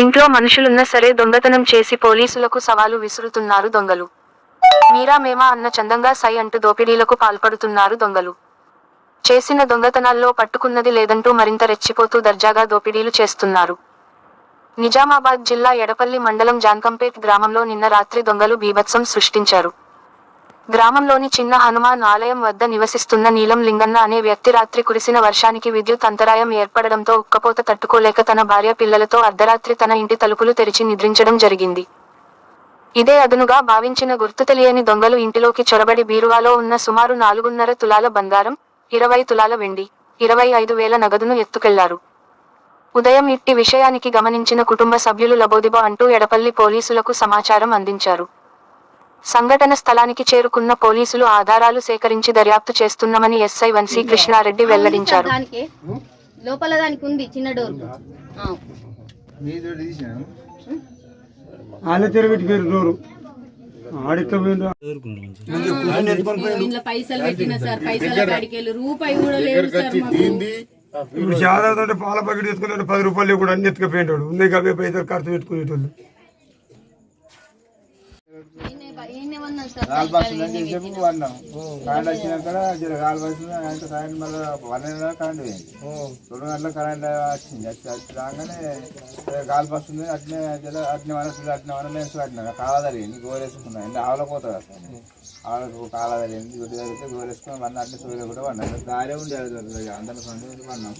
ఇంట్లో మనుషులున్నా సరే దొంగతనం చేసి పోలీసులకు సవాలు విసురుతున్నారు దొంగలు. మీరా మేమా అన్న చందంగా సై అంటూ దోపిడీలకు పాల్పడుతున్నారు దొంగలు. చేసిన దొంగతనాల్లో పట్టుకున్నది లేదంటూ మరింత రెచ్చిపోతూ దర్జాగా దోపిడీలు చేస్తున్నారు. నిజామాబాద్ జిల్లా ఎడపల్లి మండలం జాన్కంపేట్ గ్రామంలో నిన్న రాత్రి దొంగలు బీభత్సం సృష్టించారు. గ్రామంలోని చిన్న హనుమాన్ ఆలయం వద్ద నివసిస్తున్న నీలం లింగన్న అనే వ్యక్తి రాత్రి కురిసిన వర్షానికి విద్యుత్ అంతరాయం ఏర్పడడంతో ఉక్కపోత తట్టుకోలేక తన భార్య పిల్లలతో అర్ధరాత్రి తన ఇంటి తలుపులు తెరిచి నిద్రించడం జరిగింది. ఇదే అదునుగా భావించిన గుర్తు తెలియని దొంగలు ఇంటిలోకి చొరబడి బీరువాలో ఉన్న సుమారు నాలుగున్నర తులాల బంగారం ఇరవై తులాల వెండి ఇరవై ఐదు వేల నగదును ఎత్తుకెళ్ళారు. ఉదయం ఇట్టి విషయానికి గమనించిన కుటుంబ సభ్యులు లబోదిబో అంటూ ఎడపల్లి పోలీసులకు సమాచారం అందించారు. సంఘటన స్థలానికి చేరుకున్న పోలీసులు ఆధారాలు సేకరించి దర్యాప్తు చేస్తున్నామని ఎస్ఐ వన్సీ కృష్ణారెడ్డి వెల్లడించారు. లోపల దానికి ఉంది చిన్న డోర్. పైసలు పెట్టిన సార్ పైసల రూపాయి కూడా లేదు సార్. ఇప్పుడు అంటే పాల ప్యాకెట్ తీసుకుంటే పది రూపాయలు కూడా అన్ని ఎత్తుకపోయింటాడు ఉన్నాయి పైసలు ఖర్చు పెట్టుకునేటోళ్ళు. ఈయనే బ- ఈయనే ఉన్నాం సార్ కాలు బస్సు నుంచి చెప్పు పడినాం కరెంట్ వచ్చినాక జర కాలు బస్సు ఆయన కరెంట్ మళ్ళీ కరెంట్ పోయింది. రెండు గంటల కరెంట్ వచ్చింది. వచ్చి రాగానే జర కాలు బస్సు ఉంది అట్నే జర అట్నే మనసు అట్నే మన లేసు అట్టినా కాలదరిగింది గోరేసుకున్నా ఎందుకు ఆవులో పోతుంది అసలు ఆవులకు కాలదరిగింది గుడ్డి జరిగితే గోరేసుకుని వన్ అట్నే సూర్యులు కూడా పడినా దారే ఉండే అందరిని పండుగ పడినాం